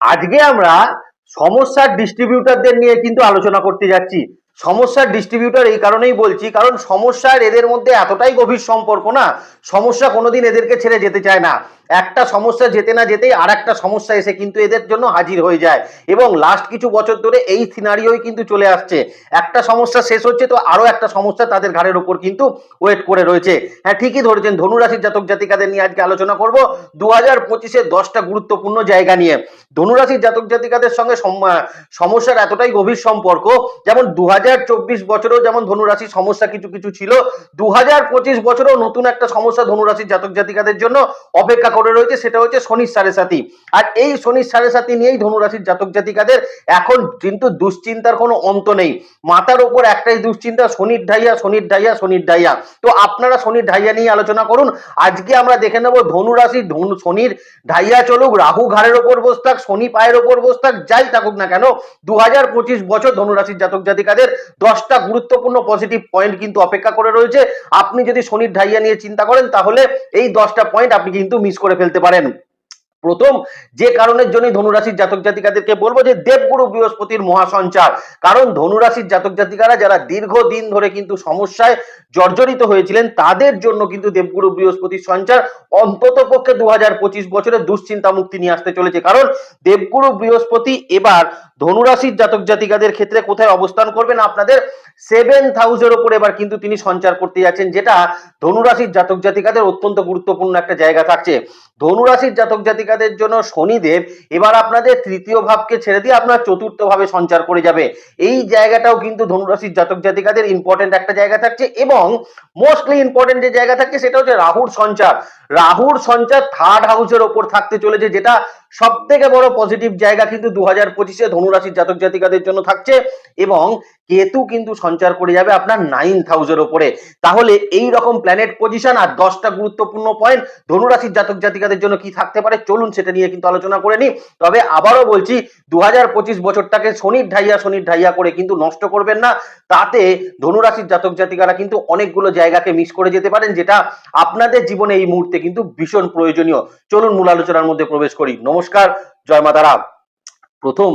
আজকে আমরা সমস্যার ডিস্ট্রিবিউটারদের নিয়ে কিন্তু আলোচনা করতে যাচ্ছি। সমস্যার ডিস্ট্রিবিউটার এই কারণেই বলছি, কারণ সমস্যার এদের মধ্যে এতটাই গভীর সম্পর্ক না, সমস্যা কোনোদিন এদেরকে ছেড়ে যেতে চায় না। একটা সমস্যা যেতে না যেতেই আর একটা সমস্যা এসে কিন্তু এদের জন্য হাজির হয়ে যায়। এবং লাস্ট কিছু বছর ধরে এই সিনারিওই কিন্তু চলে আসছে। একটা সমস্যা শেষ হচ্ছে তো আরও একটা সমস্যা তাদের ঘাড়ের উপর কিন্তু ওয়েট করে রয়েছে। হ্যাঁ ঠিকই ধরেছেন ধনুরাশির জাতক জাতিকাদের নিয়ে আজকে আলোচনা করব। দু হাজার পঁচিশের দশটা গুরুত্বপূর্ণ জায়গা নিয়ে। ধনুরাশির জাতক জাতিকাদের সঙ্গে সমস্যার এতটাই গভীর সম্পর্ক, যেমন দু হাজার চব্বিশ বছরেও যেমন ধনুরাশির সমস্যা কিছু কিছু ছিল দু হাজার পঁচিশ বছরেও নতুন একটা সমস্যা ধনুরাশির জাতক জাতিকাদের জন্য অপেক্ষা করে রয়েছে, সেটা হচ্ছে শনির সাড়ে সাথী আর এই শনির সাড়ে সাথী নিয়েই ধনুরাশির জাতক জাতিকাদের এখন কিন্তু দুশ্চিন্তার কোনো অন্ত নেই। মাথার উপর একটাই দুশ্চিন্তা, শনির ঢাইয়া শনির ঢাইয়া শনির ঢাইয়া। তো আপনারা শনির ঢাইয়া নিয়ে আলোচনা করুন। আজকে আমরা দেখে নেব ধনুরাশির ধনু শনির ঢাইয়া চলুক, রাহু ঘাড়ের ওপর বস থাক, শনি পায়ের ওপর বস থাক, যাই থাকুক না কেন দু হাজার পঁচিশ বছর ধনুরাশির জাতক জাতিকাদের দশটা গুরুত্বপূর্ণ পজিটিভ পয়েন্ট কিন্তু অপেক্ষা করে রয়েছে। আপনি যদি শনির ঢাইয়া নিয়ে চিন্তা করেন, তাহলে এই দশটা পয়েন্ট আপনি কিন্তু মিস করে ফেলতে পারেন। প্রথম, যে কারণের জন্য ধনুরাশির জাতক জাতিকাদেরকে বলব যে দেবগুরু বৃহস্পতির মহাসঞ্চার। কারণ ধনুরাশির জাতক জাতিকারা যারা দীর্ঘদিন ধরে কিন্তু সমস্যায় জর্জরিত হয়েছিলেন, তাদের জন্য কিন্তু দেবগুরু বৃহস্পতির সঞ্চার অন্তত পক্ষে দু বছরে দুশ্চিন্তা মুক্তি নিয়ে আসতে চলেছে। কারণ দেবগুরু বৃহস্পতি এবার ধনুরাশির জাতক জাতিকাদের ক্ষেত্রে কোথায় অবস্থান করবেন আপনাদের সেভেন থাউজেন্ড ওপর এবার কিন্তু তিনি সঞ্চার করতে যাচ্ছেন, যেটা ধনুরাশির জাতক জাতিকাদের অত্যন্ত গুরুত্বপূর্ণ একটা জায়গা থাকছে। ধনুরাশির জাতক জাতিকাদের জন্য শনিদেব এবার আপনাদের তৃতীয় ভাবকে ছেড়ে দিয়ে আপনার চতুর্থ ভাবে সঞ্চার করে যাবে। এই জায়গাটাও কিন্তু ধনুরাশির জাতক জাতিকাদের ইম্পর্টেন্ট একটা জায়গা থাকছে এবং মোস্টলি ইম্পর্টেন্ট যে জায়গা থাকছে সেটা হচ্ছে রাহুর সঞ্চার। রাহুর সঞ্চার থার্ড হাউসের ওপর থাকতে চলেছে যেটা সব থেকে বড় পজিটিভ জায়গা কিন্তু দু হাজার পঁচিশে ধনুরাশির জাতক জাতিকাদের জন্য থাকছে এবং কেতু কিন্তু সঞ্চার করে যাবে আপনার নাইন হাউসের ওপরে তাহলে এই রকম প্ল্যানেট পজিশন আর দশটা গুরুত্বপূর্ণ পয়েন্ট ধনুরাশির জাতক জাতিকাদের জন্য কি থাকতে পারে? চলুন সেটা নিয়ে কিন্তু আলোচনা করে নিই। তবে আবারও বলছি দু হাজার পঁচিশ বছরটাকে শনির ঢাইয়া শনির ঢাইয়া করে কিন্তু নষ্ট করবেন না। তাতে ধনুরাশির জাতক জাতিকারা কিন্তু অনেকগুলো জায়গাকে মিস করে যেতে পারেন, যেটা আপনাদের জীবনে এই মুহূর্তে কিন্তু ভীষণ প্রয়োজনীয়। চলুন মূল আলোচনার মধ্যে প্রবেশ করি। নমস্কার, জয় মাতারা প্রথম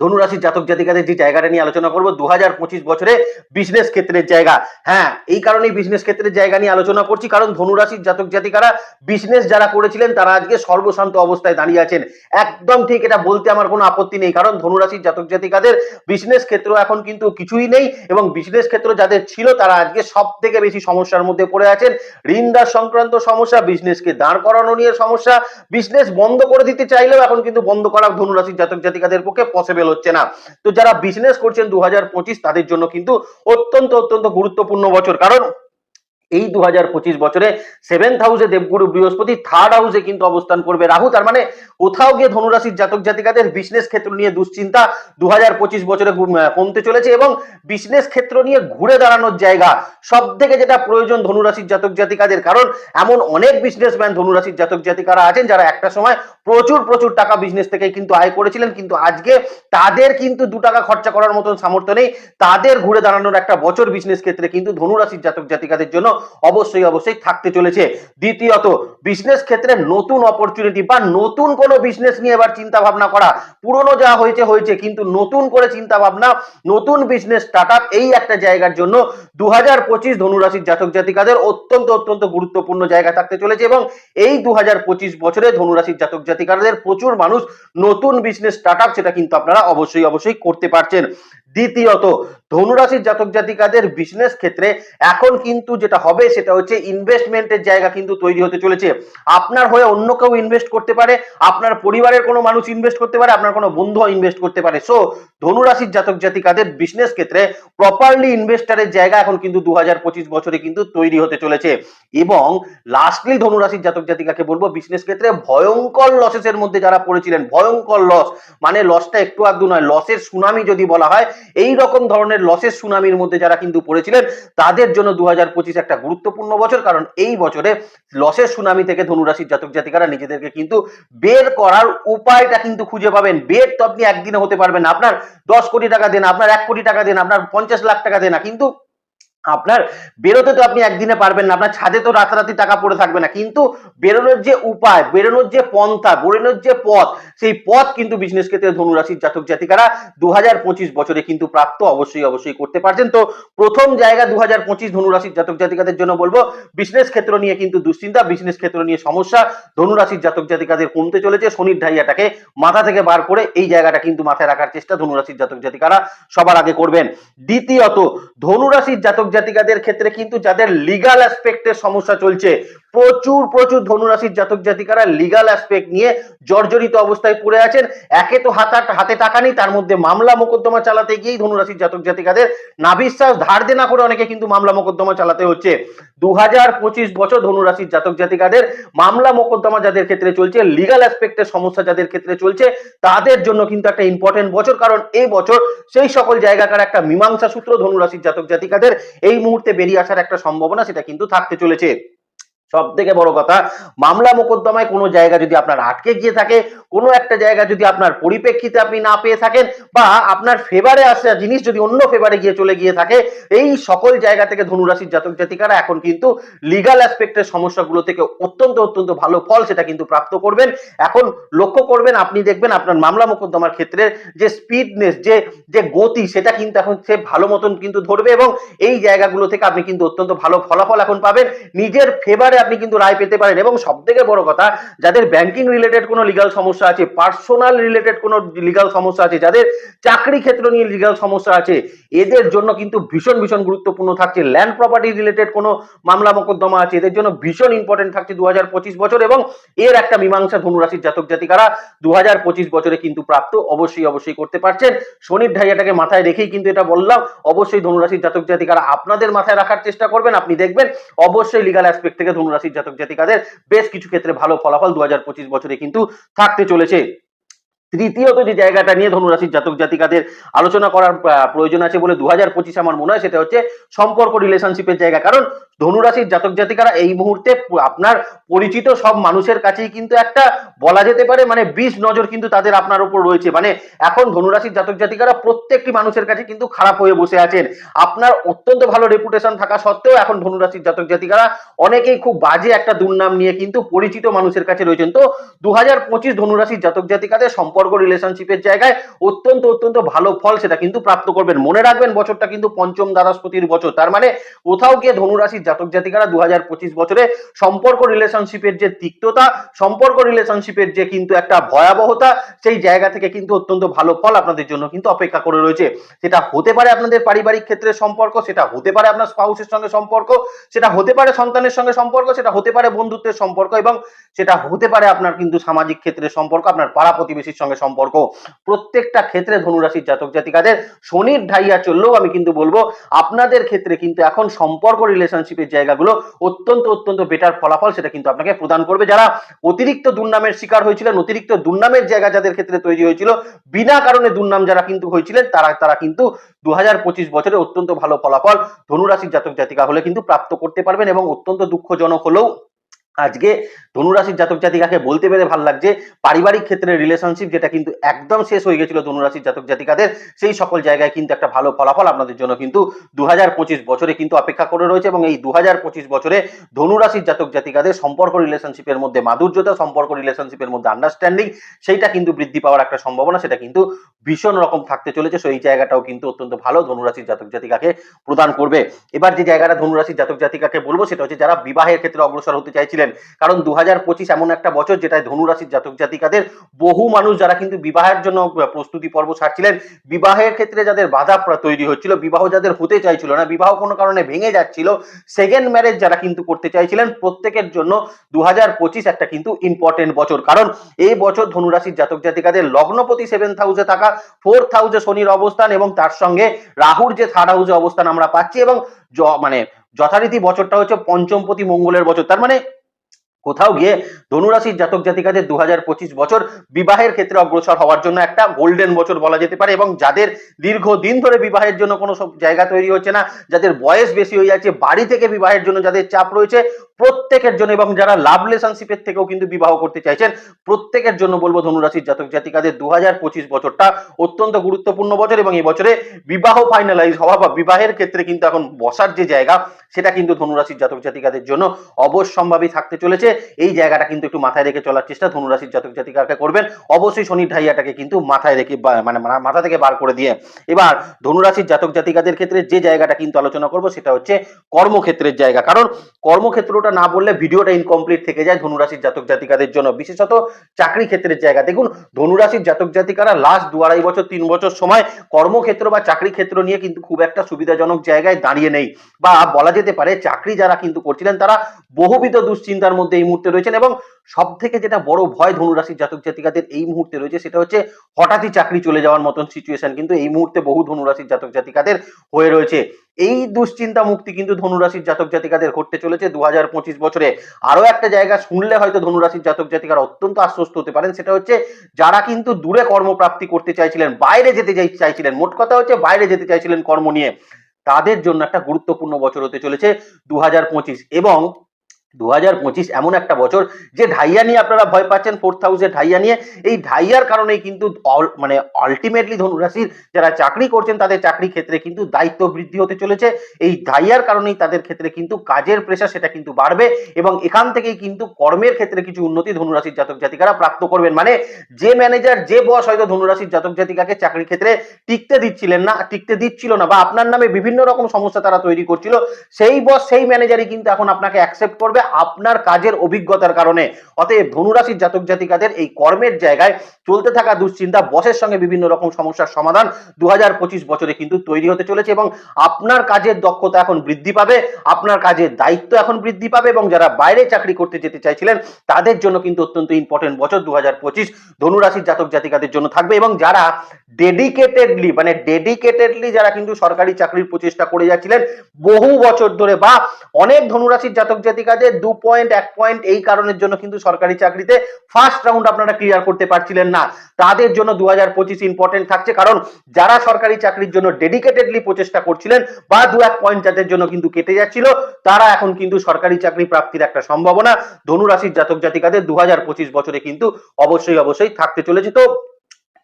ধনুরাশির জাতক জাতিকাদের যে জায়গাটা নিয়ে আলোচনা করব দু হাজার পঁচিশ বছরে বিজনেস ক্ষেত্রের জায়গা। হ্যাঁ এই কারণেই বিজনেস ক্ষেত্রের জায়গা নিয়ে আলোচনা করছি, কারণ ধনুরাশির জাতক জাতিকারা বিজনেস যারা করেছিলেন, তারা আজকে সর্বশান্ত অবস্থায় দাঁড়িয়ে আছেন। একদম ঠিক এটা বলতে আমার কোনো আপত্তি নেই, কারণ ধনুরাশির জাতক জাতিকাদের বিজনেস ক্ষেত্র এখন কিন্তু কিছুই নেই এবং বিজনেস ক্ষেত্র যাদের ছিল, তারা আজকে সব থেকে বেশি সমস্যার মধ্যে পড়ে আছেন। ঋণদার সংক্রান্ত সমস্যা বিজনেসকে দাঁড় করানো নিয়ে সমস্যা। বিজনেস বন্ধ করে দিতে চাইলেও এখন কিন্তু বন্ধ করা ধনুরাশির জাতক জাতিকাদের পক্ষে পসিবল হচ্ছে না। তো যারা বিজনেস করছেন দু হাজার পঁচিশ, তাদের জন্য কিন্তু অত্যন্ত অত্যন্ত গুরুত্বপূর্ণ বছর। কারণ এই দু হাজার পঁচিশ বছরে সেভেন্থ হাউসে দেবগুরু বৃহস্পতি থার্ড হাউসে কিন্তু অবস্থান করবে রাহু। তার মানে কোথাও গিয়ে ধনুরাশির জাতক জাতিকাদের বিজনেস ক্ষেত্র নিয়ে দুশ্চিন্তা দু হাজার পঁচিশ বছরে কমতে চলেছে এবং বিজনেস ক্ষেত্র নিয়ে ঘুরে দাঁড়ানোর জায়গা সব থেকে যেটা প্রয়োজন ধনুরাশির জাতক জাতিকাদের। কারণ এমন অনেক বিজনেসম্যান ধনুরাশির জাতক জাতিকারা আছেন যারা একটা সময় প্রচুর প্রচুর টাকা বিজনেস থেকে কিন্তু আয় করেছিলেন, কিন্তু আজকে তাদের কিন্তু দু টাকা খরচা করার মতন সামর্থ্য নেই। তাদের ঘুরে দাঁড়ানোর একটা বছর বিজনেস ক্ষেত্রে কিন্তু ধনুরাশির জাতক জাতিকাদের জন্য অবশ্যই অবশ্যই থাকতে চলেছে। দ্বিতীয়ত বিজনেস ক্ষেত্রে নতুন অপরচুনিটি বা নতুন কোনো বিজনেস নিয়ে এবার চিন্তা ভাবনা করা। পুরনো যা হয়েছে হয়েছে, কিন্তু নতুন করে চিন্তা ভাবনা নতুন বিজনেস স্টার্ট এই একটা জায়গার জন্য দু হাজার পঁচিশ ধনুরাশির জাতক জাতিকাদের অত্যন্ত অত্যন্ত গুরুত্বপূর্ণ জায়গা থাকতে চলেছে এবং এই দু হাজার পঁচিশ বছরে ধনুরাশির জাতক জাতিকাদের প্রচুর মানুষ নতুন বিজনেস স্টার্ট সেটা কিন্তু আপনারা অবশ্যই অবশ্যই করতে পারছেন। দ্বিতীয়ত ধনুরাশির জাতক জাতিকাদের বিজনেস ক্ষেত্রে এখন কিন্তু যেটা হবে সেটা হচ্ছে ইনভেস্টমেন্টের জায়গা কিন্তু তৈরি হতে চলেছে। আপনার হয়ে অন্য কেউ ইনভেস্ট করতে পারে, আপনার পরিবারের কোনো মানুষ ইনভেস্ট করতে পারে, আপনার কোনো বন্ধু ইনভেস্ট করতে পারে। সো ধনুরাশির জাতক জাতিকাদের বিজনেস ক্ষেত্রে প্রপারলি ইনভেস্টারের জায়গা এখন কিন্তু দু হাজার পঁচিশ বছরে কিন্তু তৈরি হতে চলেছে। এবং লাস্টলি ধনুরাশির জাতক জাতিকাকে বলব বিজনেস ক্ষেত্রে ভয়ঙ্কর লসেসের মধ্যে যারা পড়েছিলেন, ভয়ঙ্কর লস মানে লসটা একটু আধটু নয় লসের সুনামি যদি বলা হয় এই রকম ধরনের লসের সুনামির মধ্যে যারা কিন্তু পড়েছিলেন, তাদের জন্য দু হাজার পঁচিশ একটা গুরুত্বপূর্ণ বছর। কারণ এই বছরে লসের সুনামি থেকে ধনুরাশির জাতক জাতিকারা নিজেদেরকে কিন্তু বের করার উপায়টা কিন্তু খুঁজে পাবেন। বের তো আপনি একদিনে হতে পারবেন আপনার দশ কোটি টাকা দেন, আপনার এক কোটি টাকা দেন, আপনার পঞ্চাশ লাখ টাকা দেন কিন্তু আপনার বেরোতে তো আপনি একদিনে পারবেন না, আপনার ছাদে তো রাতারাতি টাকা পড়ে থাকবে না। কিন্তু বেরোনোর যে উপায়, বেরোনোর যে পন্থা, বেরোনোর যে পথ, সেই পথ কিন্তু বিজনেস ক্ষেত্রে ধনুরাশির জাতক জাতিকারা দু হাজার পঁচিশ বছরে কিন্তু প্রাপ্ত অবশ্যই অবশ্যই করতে পারছেন। তো প্রথম জায়গা দু হাজার পঁচিশ ধনুরাশির জাতক জাতিকাদের জন্য বলব বিজনেস ক্ষেত্র নিয়ে কিন্তু দুশ্চিন্তা বিজনেস ক্ষেত্র নিয়ে সমস্যা, ধনুরাশির জাতক জাতিকাদের কমতে চলেছে। শনির ঢাইয়াটাকে মাথা থেকে বার করে এই জায়গাটা কিন্তু মাথায় রাখার চেষ্টা ধনুরাশির জাতক জাতিকারা সবার আগে করবেন। দ্বিতীয়ত, ধনুরাশির জাতক জাতিকাদের ক্ষেত্রে কিন্তু যাদের লিগাল অ্যাসপেক্টের সমস্যা চলছে, প্রচুর প্রচুর ধনুরাশির জাতক জাতিকারা লিগাল অ্যাসপেক্ট নিয়ে জর্জরিত অবস্থায় পড়ে আছেন। একে তো হাতে হাতে টাকা নেই, তার মধ্যে মামলা মোকদ্দমা চালাতে গিয়েই ধনুরাশির জাতক জাতিকাদের নাবিশ্বাস ধার দেনা করে অনেকে কিন্তু মামলা মোকদ্দমা চালাতে হচ্ছে। দু হাজার পঁচিশ বছর ধনুরাশির জাতক জাতিকাদের মামলা মোকদ্দমা যাদের ক্ষেত্রে চলছে লিগাল অ্যাসপেক্টের সমস্যা যাদের ক্ষেত্রে চলছে, তাদের জন্য কিন্তু একটা ইম্পর্টেন্ট বছর। কারণ এই বছর সেই সকল জায়গাকার একটা মীমাংসা সূত্র ধনুরাশির জাতক জাতিকাদের এই মুহূর্তে বেরিয়ে আসার একটা সম্ভাবনা সেটা কিন্তু থাকতে চলেছে। সব থেকে বড় কথা মামলা মোকদ্দমায় কোনো জায়গা যদি আপনার আটকে গিয়ে থাকে কোনো একটা জায়গা যদি আপনার পরিপ্রেক্ষিতে আপনি না পেয়ে থাকেন বা আপনার ফেভারে আসা জিনিস যদি অন্য ফেভারে গিয়ে চলে গিয়ে থাকে, এই সকল জায়গা থেকে ধনুরাশির জাতক জাতিকারা এখন কিন্তু লিগাল অ্যাসপেক্টের সমস্যাগুলো থেকে অত্যন্ত অত্যন্ত ভালো ফল সেটা কিন্তু প্রাপ্ত করবেন। এখন লক্ষ্য করবেন, আপনি দেখবেন আপনার মামলা মোকদ্দমার ক্ষেত্রে যে স্পিডনেস যে যে গতি সেটা কিন্তু এখন সে ভালো মতন কিন্তু ধরবে এবং এই জায়গাগুলো থেকে আপনি কিন্তু অত্যন্ত ভালো ফলাফল এখন পাবেন। নিজের ফেভারে আপনি কিন্তু রায় পেতে পারেন এবং সব থেকে বড় কথা, যাদের ব্যাংকিং রিলেটেড কোনো লিগাল সমস্যা আছে পার্সোনাল রিলেটেড কোনো লিগাল সমস্যা আছে, যাদের চাকরি ক্ষেত্র নিয়ে লিগাল সমস্যা আছে, এদের জন্য কিন্তু ভীষণ ভীষণ গুরুত্বপূর্ণ থাকছে। ল্যান্ড প্রপার্টি রিলেটেড কোনো মামলা মোকদ্দমা আছে, এদের জন্য ভীষণ ইম্পর্টেন্ট থাকছে দু হাজার পঁচিশ বছর এবং এর একটা মীমাংসা ধনুরাশির জাতক জাতিকারা দু হাজার পঁচিশ বছরে কিন্তু প্রাপ্ত, অবশ্যই অবশ্যই করতে পারছেন। শনির ঢাইয়াটাকে মাথায় রেখেই কিন্তু এটা বললাম, অবশ্যই ধনুরাশির জাতক জাতিকারা আপনাদের মাথায় রাখার চেষ্টা করবেন, আপনি দেখবেন অবশ্যই লিগাল অ্যাসপেক্ট থেকে ধনুরাশির জাতক জাতিকাদের বেশ কিছু ক্ষেত্রে ভালো ফলাফল দু বছরে কিন্তু থাকতে চলেছে? তৃতীয়ত যে জায়গাটা নিয়ে ধনুরাশির জাতক জাতিকাদের আলোচনা করার প্রয়োজন আছে বলে দু হাজার পঁচিশ আমার মনে হয়, সেটা হচ্ছে সম্পর্ক রিলেশনশিপের জায়গা। কারণ ধনুরাশির জাতক জাতিকারা এই মুহূর্তে আপনার পরিচিত সব মানুষের কাছেই কিন্তু একটা বলা যেতে পারে মানে বিষ নজর কিন্তু তাদের আপনার উপর রয়েছে। মানে এখন ধনুরাশির জাতক জাতিকারা প্রত্যেকটি মানুষের কাছে কিন্তু খারাপ হয়ে বসে আছেন। আপনার অত্যন্ত ভালো রেপুটেশন থাকা সত্ত্বেও এখন ধনুরাশির জাতক জাতিকারা অনেকেই খুব বাজে একটা দুর্নাম নিয়ে কিন্তু পরিচিত মানুষের কাছে রয়েছেন। তো দু হাজার পঁচিশ ধনুরাশির জাতক জাতিকাদের সম্পর্ক রিলেশনশিপের জায়গায় অত্যন্ত অত্যন্ত ভালো ফল সেটা কিন্তু প্রাপ্ত করবেন। মনে রাখবেন বছরটা কিন্তু পঞ্চম দ্বাদশপতির বছর। তার মানে কোথাও গিয়ে ধনুরাশির জাতক জাতিকারা দু হাজার পঁচিশ বছরে সম্পর্ক রিলেশনশিপের যে তিক্ততা, সম্পর্ক রিলেশনশিপের যে কিন্তু একটা ভয়াবহতা, সেই জায়গা থেকে কিন্তু অত্যন্ত ভালো ফল আপনাদের জন্য কিন্তু অপেক্ষা করে রয়েছে। সেটা হতে পারে আপনাদের পারিবারিক ক্ষেত্রে সম্পর্ক, সেটা হতে পারে আপনার স্পাউসের সঙ্গে সম্পর্ক, সেটা হতে পারে সন্তানের সঙ্গে সম্পর্ক, সেটা হতে পারে বন্ধুত্বের সম্পর্ক এবং সেটা হতে পারে আপনার কিন্তু সামাজিক ক্ষেত্রে সম্পর্ক, আপনার পাড়া প্রতিবেশীর সঙ্গে সম্পর্ক। প্রত্যেকটা ক্ষেত্রে ধনুরাশির জাতক জাতিকাদের শনির ঢাইয়া চললেও আমি কিন্তু বলব, আপনাদের ক্ষেত্রে কিন্তু এখন সম্পর্ক রিলেশনশিপের জায়গাগুলো অত্যন্ত অত্যন্ত বেটার ফলাফল সেটা কিন্তু আপনাকে প্রদান করবে। যারা অতিরিক্ত দুর্নামের শিকার হয়েছিলেন, অতিরিক্ত দুর্নামের জায়গা যাদের ক্ষেত্রে তৈরি হয়েছিল, বিনা কারণে দুর্নাম যারা কিন্তু হয়েছিলেন, তারা তারা কিন্তু দু হাজার পঁচিশ বছরে অত্যন্ত ভালো ফলাফল ধনুরাশির জাতক জাতিকা হলে কিন্তু প্রাপ্ত করতে পারবেন এবং অত্যন্ত দুঃখজনক হলেও আজকে ধনুরাশির জাতক জাতিকাকে বলতে পেরে ভালো লাগছে পারিবারিক ক্ষেত্রে রিলেশনশিপ যেটা কিন্তু একদম শেষ হয়ে গেছিল ধনুরাশির জাতক জাতিকাদের, সেই সকল জায়গায় কিন্তু একটা ভালো ফলাফল আপনাদের জন্য কিন্তু দু হাজার পঁচিশ বছরে কিন্তু অপেক্ষা করে রয়েছে এবং এই দু হাজার পঁচিশ বছরে ধনুরাশির জাতক জাতিকাদের সম্পর্ক রিলেশনশিপের মধ্যে মাধুর্যতা, সম্পর্ক রিলেশনশিপের মধ্যে আন্ডারস্ট্যান্ডিং সেইটা কিন্তু বৃদ্ধি পাওয়ার একটা সম্ভাবনা, সেটা কিন্তু ভীষণ রকম থাকতে চলেছে। সেই জায়গাটাও কিন্তু অত্যন্ত ভালো ধনুরাশির জাতক জাতিকাকে প্রদান করবে। এবার যে জায়গাটা ধনুরাশির জাতক জাতিকাকে বলব, সেটা হচ্ছে যারা বিবাহের ক্ষেত্রে অগ্রসর হতে চাইছিলেন কারণ দু হাজার পঁচিশ এমন একটা বছর যেটায় ধনুরাশির জাতক জাতিকাদের বহু মানুষ যারা কিন্তু বিবাহের জন্য প্রস্তুতি পর্ব ছাড়ছিলেন, বিবাহের ক্ষেত্রে যাদের বাধা তৈরি হচ্ছিল, বিবাহ যাদের হতে চাইছিল না, বিবাহ কোনো কারণে ভেঙে যাচ্ছিল সেকেন্ড ম্যারেজ যারা কিন্তু করতে চাইছিলেন, প্রত্যেকের জন্য দু হাজার পঁচিশ একটা কিন্তু ইম্পর্টেন্ট বছর। কারণ এই বছর ধনুরাশির জাতক জাতিকাদের লগ্নপতি সেভেন্থ হাউসে থাকা ফোর্থ হাউসে শনির অবস্থান এবং তার সঙ্গে রাহুর যে থার্ড হাউসে অবস্থান আমরা পাচ্ছি এবং মানে যথারীতি বছরটা হচ্ছে পঞ্চমপতি মঙ্গলের বছর। তার মানে কোথাও গিয়ে ধনুরাশির জাতক জাতিকাদের দু হাজার পঁচিশ বছর বিবাহের ক্ষেত্রে অগ্রসর হওয়ার জন্য একটা গোল্ডেন বছর বলা যেতে পারে এবং যাদের দীর্ঘ দিন ধরে বিবাহের জন্য কোনো সব জায়গা তৈরি হচ্ছে না, যাদের বয়স বেশি হয়ে যাচ্ছে, বাড়ি থেকে বিবাহের জন্য যাদের চাপ রয়েছে প্রত্যেকের জন্য এবং যারা লাভ রিলেশনশিপের থেকেও কিন্তু বিবাহ করতে চাইছেন, প্রত্যেকের জন্য বলব ধনুরাশির জাতক জাতিকাদের দু বছরটা অত্যন্ত গুরুত্বপূর্ণ বছর এবং এই বছরে বিবাহ ফাইনালাইজ হওয়া বা বিবাহের ক্ষেত্রে কিন্তু এখন বসার যে জায়গা, সেটা কিন্তু ধনুরাশির জাতক জাতিকাদের জন্য অবশ্যম্ভাবী থাকতে চলেছে। এই জায়গাটা কিন্তু একটু মাথায় রেখে চলার চেষ্টা ধনুরাশির জাতক জাতিকাকে করবেন। অবশ্যই শনির ঢাইয়াটাকে কিন্তু মাথায় রেখে মানে মাথা থেকে বার করে দিয়ে। এবার ধনুরাশির জাতক জাতিকাদের ক্ষেত্রে যে জায়গাটা কিন্তু আলোচনা করব, সেটা হচ্ছে কর্মক্ষেত্রের জায়গা। কারণ কর্মক্ষেত্রটা না বললে ভিডিওটা ইনকমপ্লিট থেকে যায় ধনুরাশির জাতক জাতিকাদের জন্য। বিশেষত চাকরি ক্ষেত্রের জায়গা। দেখুন, ধনুরাশির জাতক জাতিকারা লাস্ট দু আড়াই বছর, তিন বছর সময় কর্মক্ষেত্র বা চাকরি ক্ষেত্র নিয়ে কিন্তু খুব একটা সুবিধাজনক জায়গায় দাঁড়িয়ে নেই। বা বলা যেতে পারে, চাকরি যারা কিন্তু করছিলেন, তারা বহুবিধ দুশ্চিন্তার মধ্যে এই মুহূর্তে রয়েছেন এবং সব থেকে যেটা বড় ভয় ধনুরাশির জাতক জাতিকাদের এই মুহূর্তে রয়েছে সেটা হচ্ছে হঠাৎই চাকরি চলে যাওয়ার মতন সিচুয়েশন কিন্তু এই মুহূর্তে বহু ধনুরাশির জাতক জাতিকাদের হয়ে রয়েছে। এই দুশ্চিন্তা মুক্তি কিন্তু ধনুরাশির জাতক জাতিকাদের ঘটতে চলেছে দু হাজার পঁচিশ বছরে। আরও একটা জায়গা শুনলে হয়তো ধনুরাশির জাতক জাতিকারা অত্যন্ত আশ্বস্ত হতে পারেন, সেটা হচ্ছে যারা কিন্তু দূরে কর্মপ্রাপ্তি করতে চাইছিলেন, বাইরে যেতে চাইছিলেন, মোট কথা হচ্ছে বাইরে যেতে চাইছিলেন কর্ম নিয়ে, তাদের জন্য একটা গুরুত্বপূর্ণ বছর হতে চলেছে দু এবং দু হাজার পঁচিশ এমন একটা বছর যে ঢাইয়া নিয়ে আপনারা ভয় পাচ্ছেন ফোর্থ হাউসে ঢাইয়া নিয়ে। এই ঢাইয়ার কারণেই কিন্তু মানে আলটিমেটলি ধনুরাশির যারা চাকরি করছেন, তাদের চাকরি ক্ষেত্রে কিন্তু দায়িত্ব বৃদ্ধি হতে চলেছে। এই ঢাইয়ার কারণেই তাদের ক্ষেত্রে কিন্তু কাজের প্রেশার সেটা কিন্তু বাড়বে এবং এখান থেকেই কিন্তু কর্মের ক্ষেত্রে কিছু উন্নতি ধনুরাশির জাতক জাতিকারা প্রাপ্ত করবেন। মানে যে ম্যানেজার যে বস হয়তো ধনুরাশির জাতক জাতিকাকে চাকরির ক্ষেত্রে টিকতে দিচ্ছিলেন না, টিকতে দিচ্ছিল না বা আপনার নামে বিভিন্ন রকম সমস্যা তারা তৈরি করছিল, সেই বস সেই ম্যানেজারই কিন্তু এখন আপনাকে অ্যাকসেপ্ট করবে। আপনার কাজের অভিজ্ঞতার কারণে। অতএব ধনুরাশির জাতক জাতিকাদের এই কর্মের জায়গায় চলতে থাকা দুশ্চিন্তা, বসের সঙ্গে বিভিন্ন রকম সমস্যার সমাধান দু হাজার পঁচিশ বছরে কিন্তু তৈরি হতে চলেছে এবং আপনার কাজের দক্ষতা এখন বৃদ্ধি পাবে, আপনার কাজের দায়িত্ব এখন বৃদ্ধি পাবে এবং যারা বাইরে চাকরি করতে যেতে চাইছিলেন, তাদের জন্য কিন্তু অত্যন্ত ইম্পর্টেন্ট বছর দু হাজার পঁচিশ ধনুরাশির জাতক জাতিকাদের জন্য থাকবে এবং যারা ডেডিকেটেডলি মানে ডেডিকেটেডলি যারা কিন্তু সরকারি চাকরির প্রচেষ্টা করে যাচ্ছিলেন, বহু বছর ধরে বা অনেক ধনুরাশির জাতক জাতিকাদের দু পয়েন্ট, এক পয়েন্ট এই কারণের জন্য কিন্তু সরকারি চাকরিতে ফার্স্ট রাউন্ড আপনারা ক্লিয়ার করতে পারছিলেন না। তাদের জন্য দু হাজার পঁচিশ ইম্পর্টেন্ট থাকছে কারণ যারা সরকারি চাকরির জন্য ডেডিকেটেডলি প্রচেষ্টা করছিলেন বা দু এক পয়েন্ট যাদের জন্য কিন্তু কেটে যাচ্ছিল, তারা এখন কিন্তু সরকারি চাকরি প্রাপ্তির একটা সম্ভাবনা। ধনুরাশির জাতক জাতিকাদের দু হাজার পঁচিশ বছরে কিন্তু অবশ্যই অবশ্যই থাকতে চলেছে। তো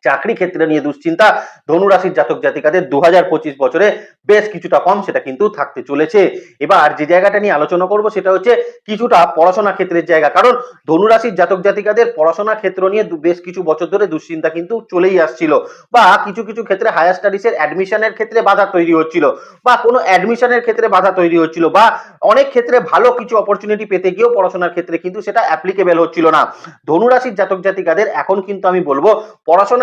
চাকরি ক্ষেত্রে নিয়ে দুশ্চিন্তা। ধনুরাশির জাতক জাতিকাদের দু হাজার পঁচিশ বছরে বেশ কিছুটা কম সেটা কিন্তু থাকতে চলেছে। এবার যে জায়গাটা নিয়ে আলোচনা করব সেটা হচ্ছে কিছুটা পড়াশোনা ক্ষেত্রের জায়গা। কারণ ধনুরাশির জাতক জাতিকাদের পড়াশোনা ক্ষেত্র নিয়ে বেশ কিছু বছর ধরে দুশ্চিন্তা কিন্তু চলেই আসছিল বা কিছু কিছু ক্ষেত্রে হায়ার স্টাডিজের অ্যাডমিশনের ক্ষেত্রে বাধা তৈরি হচ্ছিল বা কোনো অ্যাডমিশনের ক্ষেত্রে বাধা তৈরি হচ্ছিল বা অনেক ক্ষেত্রে ভালো কিছু অপরচুনিটি পেতে গিয়েও পড়াশোনার ক্ষেত্রে কিন্তু সেটা অ্যাপ্লিকেবল হচ্ছিল না। ধনুরাশির জাতক জাতিকাদের এখন কিন্তু আমি বলব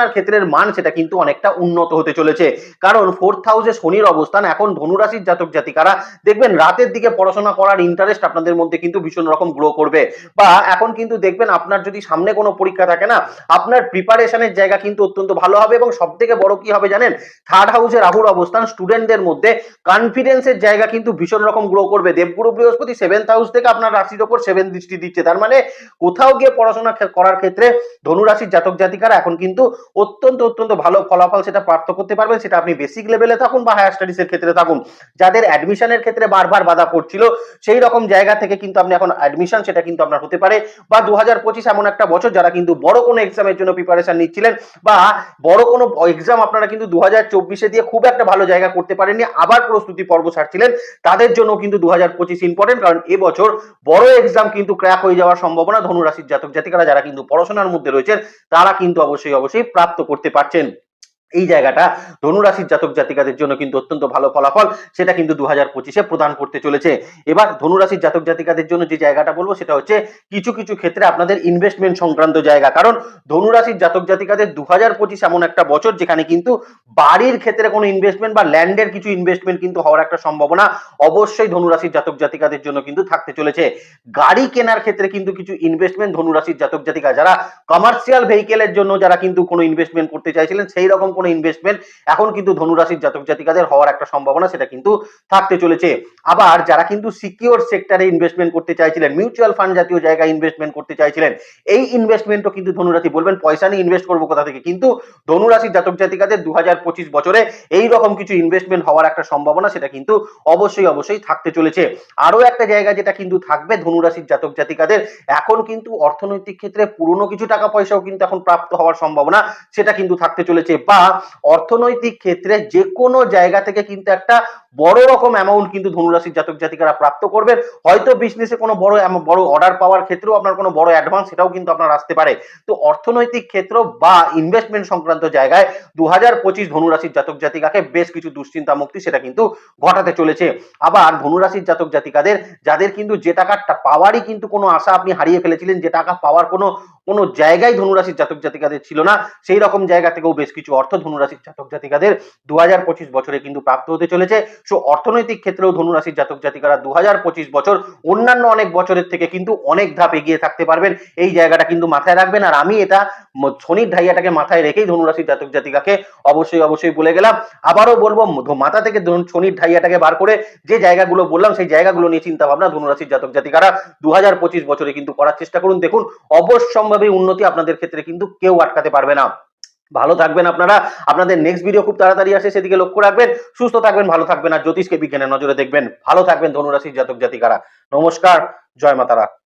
পড়াশোনার ক্ষেত্রের মান সেটা কিন্তু অনেকটা উন্নত হতে চলেছে। কারণ ফোর্থ হাউসে শনির অবস্থান, এখন ধনুরাশির জাতক জাতিকারা দেখবেন রাতের দিকে পড়াশোনা করার ইন্টারেস্ট আপনাদের মধ্যে কিন্তু ভীষণ রকম গ্রো করবে। বা এখন কিন্তু দেখবেন আপনার যদি সামনে কোনো পরীক্ষা থাকে না, আপনার প্রিপারেশনের জায়গা কিন্তু অত্যন্ত ভালো হবে এবং সব থেকে বড় কি হবে জানেন? থার্ড হাউসে রাহুর অবস্থান স্টুডেন্টদের মধ্যে কনফিডেন্সের জায়গা কিন্তু ভীষণ রকম গ্রো করবে। দেবগুরু বৃহস্পতি সেভেন্থ হাউস থেকে আপনার রাশির ওপর সেভেন দৃষ্টি দিচ্ছে। তার মানে কোথাও গিয়ে পড়াশোনা করার ক্ষেত্রে ধনুরাশির জাতক জাতিকারা এখন কিন্তু অত্যন্ত অত্যন্ত ভালো ফলাফল সেটা প্রাপ্ত করতে পারবেন, সেটা আপনি বেসিক লেভেলে থাকুন বা হায়ার স্টাডিজের ক্ষেত্রে থাকুন। যাদের অ্যাডমিশনের ক্ষেত্রে বারবার বাধা পড়ছিল, সেই রকম জায়গা থেকে কিন্তু আপনি এখন অ্যাডমিশন সেটা কিন্তু আপনার হতে পারে। বা দু হাজার পঁচিশ এমন একটা বছর যারা কিন্তু বড় কোনো এক্সামের জন্য প্রিপারেশন নিচ্ছিলেন, বা বড় কোনো এক্সাম আপনারা কিন্তু দু হাজার দিয়ে খুব একটা ভালো জায়গা করতে পারেননি, আবার প্রস্তুতি পর্ব ছাড়ছিলেন, তাদের জন্য কিন্তু দু হাজার পঁচিশ ইম্পর্টেন্ট কারণ এবছর বড় এক্সাম কিন্তু ক্র্যাক হয়ে যাওয়ার সম্ভাবনা ধনুরাশির জাতক জাতিকারা যারা কিন্তু পড়াশোনার মধ্যে রয়েছেন, তারা কিন্তু অবশ্যই অবশ্যই প্রাপ্ত করতে পারছেন। এই জায়গাটা ধনুরাশির জাতক জাতিকাদের জন্য কিন্তু অত্যন্ত ভালো ফলাফল। সেটা কিন্তু দু হাজার পঁচিশে প্রদান করতে চলেছে। এবার ধনুরাশির জাতক জাতিকাদের জন্য যে জায়গাটা বলব, সেটা হচ্ছে কিছু কিছু ক্ষেত্রে আপনাদের ইনভেস্টমেন্ট সংক্রান্ত জায়গা। কারণ ধনুরাশির জাতক জাতিকাদের দু হাজার পঁচিশ এমন একটা বছর যেখানে কিন্তু বাড়ির ক্ষেত্রে কোনো ইনভেস্টমেন্ট বা ল্যান্ডের কিছু ইনভেস্টমেন্ট কিন্তু হওয়ার একটা সম্ভাবনা অবশ্যই ধনুরাশির জাতক জাতিকাদের জন্য কিন্তু থাকতে চলেছে। গাড়ি কেনার ক্ষেত্রে কিন্তু কিছু ইনভেস্টমেন্ট ধনুরাশির জাতক জাতিকা, যারা কমার্শিয়াল ভেহিকেলের জন্য যারা কিন্তু কোনো ইনভেস্টমেন্ট করতে চাইছিলেন সেই রকম কোনো ইনভেস্টমেন্ট এখন কিন্তু ধনুরাশির জাতক জাতিকাদের হওয়ার একটা সম্ভাবনা সেটা কিন্তু থাকতে চলেছে। আবার যারা কিন্তু সিকিওর সেক্টরে ইনভেস্টমেন্ট করতে চাইছিলেন মিউচুয়াল ফান্ড জাতীয় জায়গায় ইনভেস্টমেন্ট করতে চাইছিলেন, এই ইনভেস্টমেন্টও কিন্তু ধনুরাশি বলবেন, পয়সা নিয়ে ইনভেস্ট করব কোথা থেকে? কিন্তু ধনুরাশির জাতক জাতিকাদের দু হাজার পঁচিশ বছরে এই রকম কিছু ইনভেস্টমেন্ট হওয়ার একটা সম্ভাবনা সেটা কিন্তু অবশ্যই অবশ্যই থাকতে চলেছে। আরও একটা জায়গা যেটা কিন্তু থাকবে ধনুরাশির জাতক জাতিকাদের, এখন কিন্তু অর্থনৈতিক ক্ষেত্রে পুরনো কিছু টাকা পয়সাও কিন্তু এখন প্রাপ্ত হওয়ার সম্ভাবনা সেটা কিন্তু থাকতে চলেছে। বা অর্থনৈতিক ক্ষেত্রে যে কোনো জায়গা থেকে কিন্তু একটা বড় রকম অ্যামাউন্ট কিন্তু ধনুরাশির জাতক জাতিকারা প্রাপ্ত করবেন। হয়তো বিজনেসে কোনো বড় বড় অর্ডার পাওয়ার ক্ষেত্রেও আপনার কোনো বড় অ্যাডভান্স সেটাও কিন্তু আপনার আসতে পারে। তো অর্থনৈতিক ক্ষেত্র বা ইনভেস্টমেন্ট সংক্রান্ত জায়গায় দু হাজার পঁচিশ ধনুরাশির জাতক জাতিকাকে বেশ কিছু দুশ্চিন্তা মুক্তি সেটা কিন্তু ঘটাতে চলেছে। আবার ধনুরাশির জাতক জাতিকাদের, যাদের কিন্তু যে টাকাটা পাওয়ারই কিন্তু কোনো আশা আপনি হারিয়ে ফেলেছিলেন, যে টাকা পাওয়ার কোনো কোনো জায়গায় ধনুরাশির জাতক জাতিকাদের ছিল না, সেই রকম জায়গা থেকেও বেশ কিছু অর্থ ধনুরাশির জাতক জাতিকাদের দু হাজার পঁচিশ বছরে কিন্তু প্রাপ্ত হতে চলেছে। সো, অর্থনৈতিক ক্ষেত্রেও ধনুরাশির জাতক জাতিকারা দু হাজার পঁচিশ বছর অন্যান্য অনেক বছরের থেকে কিন্তু অনেক ধাপ এগিয়ে থাকতে পারবেন। এই জায়গাটা কিন্তু মাথায় রাখবেন। আর আমি এটা শনির ঢাইয়াটাকে মাথায় রেখেই ধনুরাশির জাতক জাতিকাকে অবশ্যই অবশ্যই বলে গেলাম। আবারও বলব মাথা থেকে শনির ঢাইয়াটাকে বার করে যে জায়গাগুলো বললাম, সেই জায়গাগুলো নিয়ে চিন্তা ভাবনা ধনুরাশির জাতক জাতিকারা দু হাজার পঁচিশ বছরে কিন্তু করার চেষ্টা করুন। দেখুন, অবশ্যম্ভাবী উন্নতি আপনাদের ক্ষেত্রে কিন্তু কেউ আটকাতে পারবে না। ভালো থাকবেন আপনারা। আপনাদের নেক্সট ভিডিও খুব তাড়াতাড়ি আসে, সেদিকে লক্ষ্য রাখবেন। সুস্থ থাকবেন, ভালো থাকবেন, আর জ্যোতিষকে বিজ্ঞানের নজরে দেখবেন। ভালো থাকবেন, ধনুরাশির জাতক জাতিকারা। নমস্কার, জয় মাতারা।